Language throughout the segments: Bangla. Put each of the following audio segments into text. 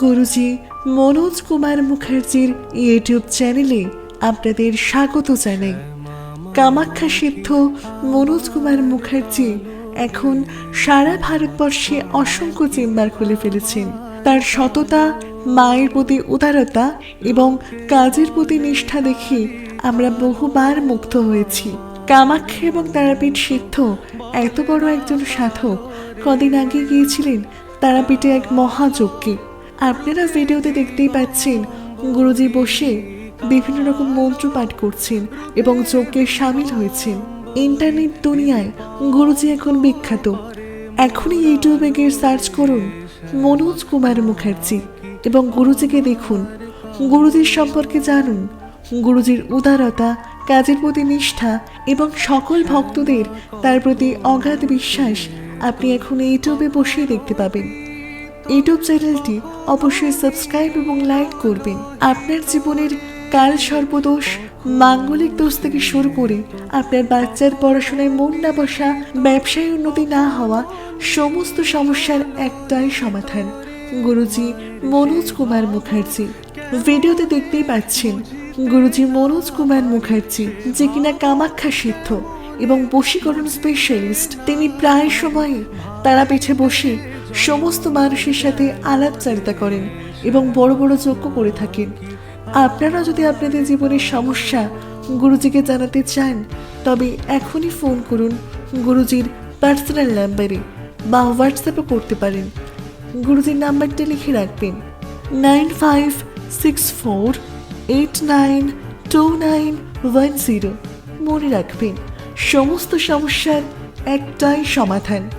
গুরুজি মনোজ কুমার মুখার্জির ইউটিউব চ্যানেলে আপনাদের স্বাগত জানাই। কামাখ্যা সিদ্ধ মনোজ কুমার মুখার্জি এখন সারা ভারতবর্ষে অসংখ্য চেম্বার খুলে ফেলেছেন। তার সততা, মায়ের প্রতি উদারতা এবং কাজের প্রতি নিষ্ঠা দেখে আমরা বহুবার মুগ্ধ হয়েছি। কামাখ্যা এবং তারাপীঠ সিদ্ধ এত বড় একজন সাধক কদিন আগে গিয়েছিলেন তারাপীঠে এক মহাযজ্ঞে। আপনারা ভিডিওতে দেখতেই পাচ্ছেন, গুরুজি বসে বিভিন্ন রকম মন্ত্র পাঠ করছেন এবং যজ্ঞে সামিল হয়েছেন। ইন্টারনেট দুনিয়ায় গুরুজি এখন বিখ্যাত। এখনই ইউটিউবে গিয়ে সার্চ করুন, মনোজ কুমার মুখার্জি এবং গুরুজিকে দেখুন। গুরুজির সম্পর্কে জানুন। গুরুজির উদারতা, কাজের প্রতি নিষ্ঠা এবং সকল ভক্তদের তার প্রতি অগাধ বিশ্বাস আপনি এখন ইউটিউবে বসেই দেখতে পাবেন। ইউটিউব চ্যানেলটি অবশ্যই সাবস্ক্রাইব এবং লাইক করবেন। আপনার জীবনের কাল সর্বদোষ, মাঙ্গলিক দোষ থেকে শুরু করে আপনার বাচ্চার পড়াশোনায় মন না বসা, ব্যবসায় উন্নতি না হওয়া, সমস্ত সমস্যার একটাই সমাধান। গুরুজি মনোজ কুমার মুখার্জি। ভিডিওতে দেখতেই পাচ্ছেন, গুরুজি মনোজ কুমার মুখার্জি, যে কিনা কামাখ্যা সিদ্ধ এবং বশীকরণ স্পেশালিস্ট তিনি প্রায় সময়ে তারা পিঠে বসে সমস্ত মানুষের সাথে আলাপচারিতা করেন এবং বড় বড় যজ্ঞ করে থাকেন। আপনারা যদি আপনাদের জীবনের সমস্যা গুরুজিকে জানাতে চান, তবে এখনই ফোন করুন গুরুজির পার্সোনাল নাম্বারে বা হোয়াটসঅ্যাপে করতে পারেন। গুরুজির নাম্বারটা লিখে রাখবেন। Nine five six four eight nine two nine one zero. মনে রাখবেন, সমস্ত সমস্যার একটাই সমাধান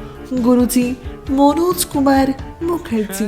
গুরুজি মনোজ কুমার মুখার্জি।